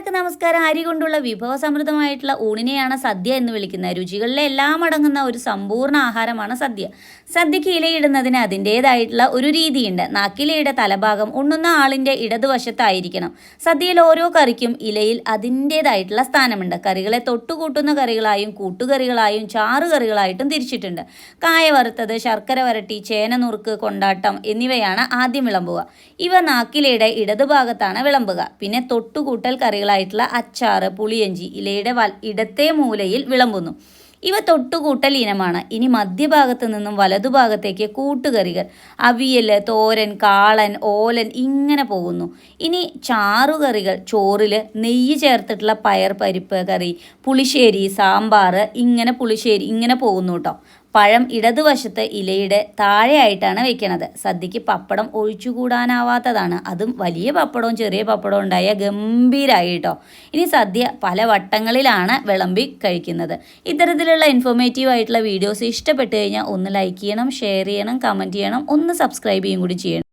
എല്ലാവർക്കും നമസ്കാരം. അരി കൊണ്ടുള്ള വിഭവ സമൃദ്ധമായിട്ടുള്ള ഊണിനെയാണ് സദ്യ എന്ന് വിളിക്കുന്നത്. രുചികളിലെ എല്ലാം അടങ്ങുന്ന ഒരു സമ്പൂർണ ആഹാരമാണ് സദ്യ. സദ്യക്ക് ഇലയിടുന്നതിന് അതിന്റേതായിട്ടുള്ള ഒരു രീതിയുണ്ട്. നാക്കിലയുടെ തലഭാഗം ഉണ്ണുന്ന ആളിന്റെ ഇടതുവശത്തായിരിക്കണം. സദ്യയിൽ ഓരോ കറിക്കും ഇലയിൽ അതിന്റേതായിട്ടുള്ള സ്ഥാനമുണ്ട്. കറികളെ തൊട്ടുകൂട്ടുന്ന കറികളായും കൂട്ടുകറികളായും ചാറുകറികളായിട്ടും തിരിച്ചിട്ടുണ്ട്. കായ വറുത്തത് ശർക്കര വരട്ടി ചേന നുറുക്ക് കൊണ്ടാട്ടം എന്നിവയാണ് ആദ്യം വിളമ്പുക. ഇവ നാക്കിലയുടെ ഇടതുഭാഗത്താണ് വിളമ്പുക. പിന്നെ തൊട്ടുകൂട്ടൽ കറികളായിട്ടുള്ള അച്ചാറ് പുളിയഞ്ചി ഇലയുടെ വൽ ഇടത്തെ മൂലയിൽ വിളമ്പുന്നു. ഇവ തൊട്ടുകൂട്ടൽ ഇനമാണ്. ഇനി മധ്യഭാഗത്തു നിന്നും വലതുഭാഗത്തേക്ക് കൂട്ടുകറികൾ അവിയൽ തോരൻ കാളൻ ഓലൻ ഇങ്ങനെ പോകുന്നു. ഇനി ചാറുകറികൾ ചോറിൽ നെയ്യ് ചേർത്തിട്ടുള്ള പയർ പരിപ്പ് കറി പുളിശ്ശേരി സാമ്പാർ ഇങ്ങനെ പുളിശ്ശേരി ഇങ്ങനെ പോകുന്നു കേട്ടോ പഴം ഇടതുവശത്ത് ഇലയുടെ താഴെയായിട്ടാണ് വെക്കണത്. സദ്യക്ക് പപ്പടം ഒഴിച്ചുകൂടാനാവാത്തതാണ്. അതും വലിയ പപ്പടവും ചെറിയ പപ്പടവും ഉണ്ടായ ഗംഭീരമായി കേട്ടോ ഇനി സദ്യ പല വട്ടങ്ങളിലാണ് വിളമ്പി കഴിക്കുന്നത്. ഇത്തരത്തിലുള്ള ഇൻഫോർമേറ്റീവ് ആയിട്ടുള്ള വീഡിയോസ് ഇഷ്ടപ്പെട്ടു കഴിഞ്ഞാൽ ഒന്ന് ലൈക്ക് ചെയ്യണം ഷെയർ ചെയ്യണം കമന്റ് ചെയ്യണം ഒന്ന് സബ്സ്ക്രൈബ് ചെയ്യും കൂടി ചെയ്യണം.